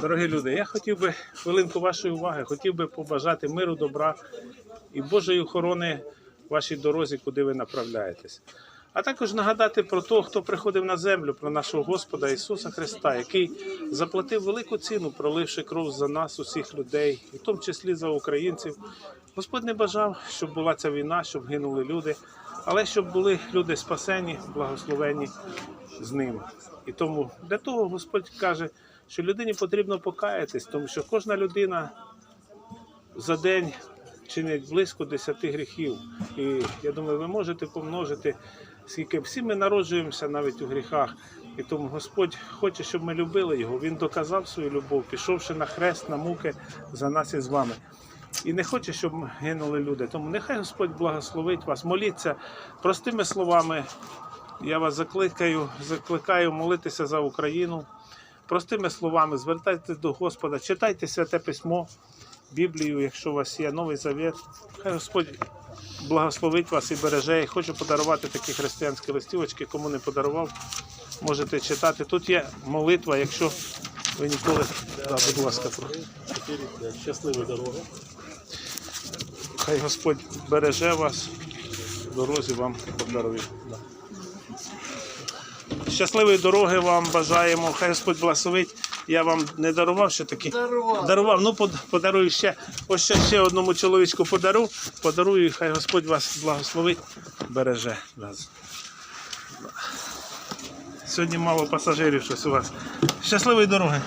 Дорогі люди, я хотів би хвилинку вашої уваги, хотів би побажати миру, добра і Божої охорони вашій дорозі, куди ви направляєтесь. А також нагадати про того, хто приходив на землю, про нашого Господа Ісуса Христа, який заплатив велику ціну, проливши кров за нас, усіх людей, і в тому числі за українців. Господь не бажав, щоб була ця війна, щоб гинули люди, але щоб були люди спасені, благословені з ним. І тому для того Господь каже, що людині потрібно покаятись, тому що кожна людина за день чинить близько 10 гріхів. І я думаю, ви можете помножити, скільки всі ми народжуємося навіть у гріхах. І тому Господь хоче, щоб ми любили його. Він доказав свою любов, пішовши на хрест, на муки за нас і з вами. І не хоче, щоб гинули люди. Тому нехай Господь благословить вас. Моліться простими словами. Я вас закликаю, закликаю молитися за Україну. Простими словами, звертайтеся до Господа, читайте святе письмо, Біблію, якщо у вас є Новий Завет. Хай Господь благословить вас і береже. І хочу подарувати такі християнські листівочки, кому не подарував, можете читати. Тут є молитва, якщо ви ніколи. Да, будь ласка. Щасливої дороги. Хай Господь береже вас, дорозі вам подарує. Щасливої дороги вам бажаємо. Хай Господь благословить. Я вам не дарував ще такі. Дарував. Дарував. Ну, подарую ще. Ось ще, ще одному чоловічку подару. Подарую, і хай Господь вас благословить, береже нас. Сьогодні мало пасажирів щось у вас. Щасливої дороги.